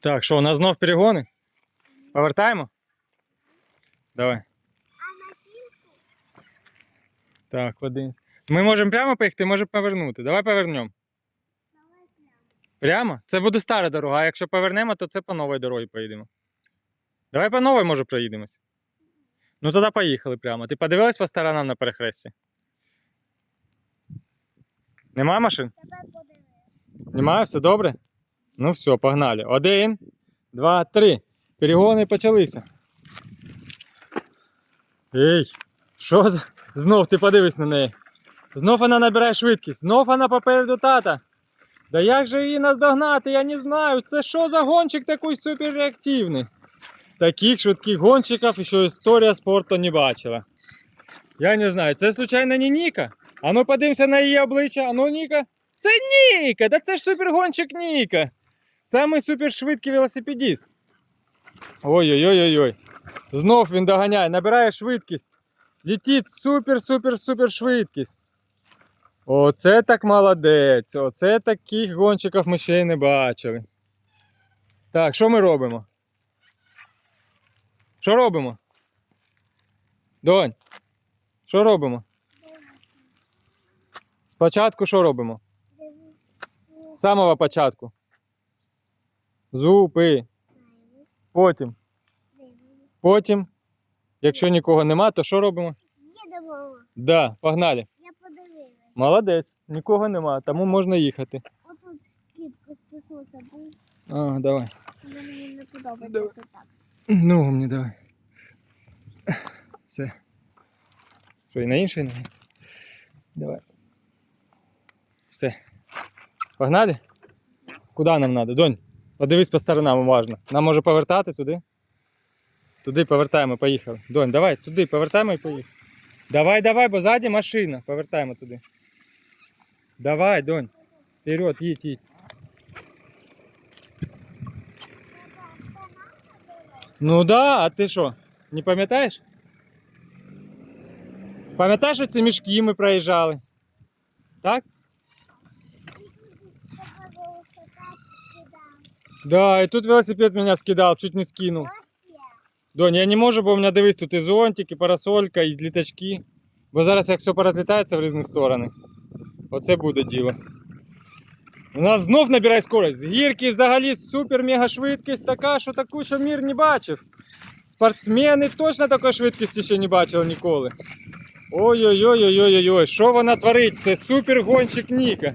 Так, що, у нас знов перегони? Повертаємо? Давай. Так, один. Ми можемо прямо поїхати, можемо повернути. Давай повернемо. Прямо? Це буде стара дорога, а якщо повернемо, то це по новій дорозі поїдемо. Давай по новій, може, проїдемось. Ну тоді поїхали прямо. Ти подивилась по сторонам на перехресті? Нема машин? Немає, все добре? Ну все, погнали. Один, два, три. Перегони почалися. Ей, що за. Знов ти подивись на неї. Знов вона набирає швидкість. Знов вона попереду тата. Да як же її наздогнати, я не знаю. Це що за гонщик такий суперреактивний? Таких швидких гонщиків ще історія спорту не бачила. Я не знаю, це случайно не Ніка? А ну подивимося на її обличчя. А ну Ніка. Це Ніка! Да це ж супергонщик Ніка. Самий супершвидкий велосипедист. Ой-ой-ой-ой. Знов він доганяє, набирає швидкість. Летить супер-супер-супер швидкість. Оце так молодець. Оце таких гонщиків ми ще й не бачили. Так, що ми робимо? Що робимо? Донь, що робимо? Спочатку що робимо? З самого початку. Зупи. Потім. Потім, якщо нікого нема, то що робимо? Їдемо. Да, погнали. Я подивилась. Молодець, нікого нема, тому можна їхати. Отут скіпка стосуса був, А, давай. мені не подобається Давай. так. Ногу мені давай. Все. Що, і на інший ноги? Давай. Все. Погнали? Куди нам треба? Донь, подивись по сторонам уважно. Нам може повертати туди? Туди повертаємо, поїхали. Донь, давай, туди повертаємо і поїхали. Давай, давай, бо ззаді машина. Повертаємо туди. Давай, Донь. Вперед, їдь, їдь. Ну да, а ти що? Не пам'ятаєш? Пам'ятаєш, що ці мішки ми проїжджали? Так? Да, і тут велосипед мене скидав, чуть не скинув. Донь, я не можу, бо у мене дивись, тут і зонтик, і парасолька, і літачки. Бо зараз як все порозлітається в різні сторони. Оце буде діло. У нас знов набирає скорость. Гірки взагалі супер-мега швидкість така, що таку, що мір не бачив. Спортсмени точно такої швидкості ще не бачили ніколи. Ой-ой-ой-ой-ой-ой, що вона творить? Це супер гонщик Ніка.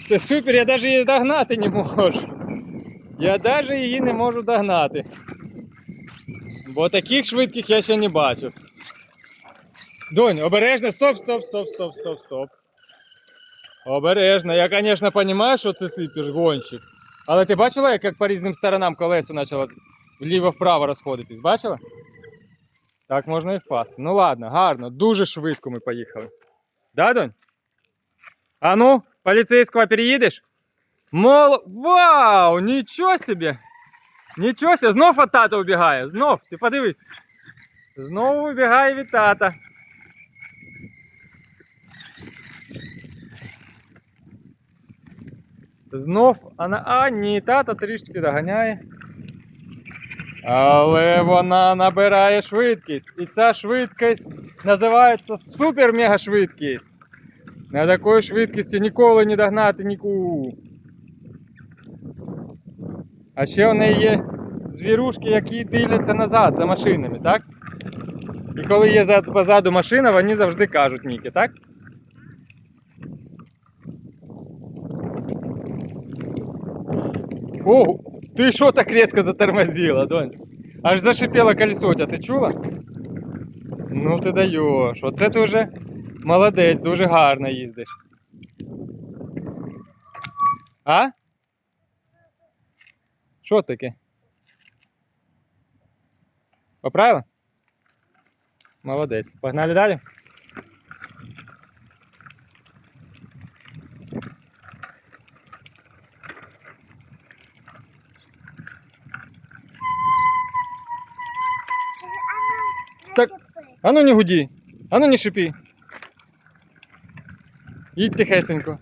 Це супер, я навіть її догнати не можу. Я навіть її не можу догнати. Бо таких швидких я ще не бачив. Донь, обережно, стоп, стоп, стоп, стоп, стоп, стоп. Обережно. Я, звісно, розумію, що це супер гонщик. Але ти бачила, як по різним сторонам колесо почало вліво-вправо розходитись? Бачила? Так можна і впасти. Ну ладно, гарно, дуже швидко ми поїхали. Да, Донь? А ну, поліцейського переїдеш? Мол... Вау! Нічого собі! Нічого собі, знов від тата убігає, знов, ти подивись. Знову вибігає від тата. Знов вона. А, ні, тата трішки доганяє. Але вона набирає швидкість. І ця швидкість називається супер-мега швидкість. На такої швидкості ніколи не догнати нікого. А ще у неї є звірушки, які дивляться назад за машинами, так? І коли є позаду машина, вони завжди кажуть Ніки, так? О, ти що так різко затормозила, донь? Аж зашипіло колесо, у ти чула? Ну ти даєш. Оце ти вже молодець, дуже гарно їздиш. А? Що таке? Поправила? Молодець. Погнали далі? Так. А ну не гуді. А ну не шипі. Їдь тихесенько.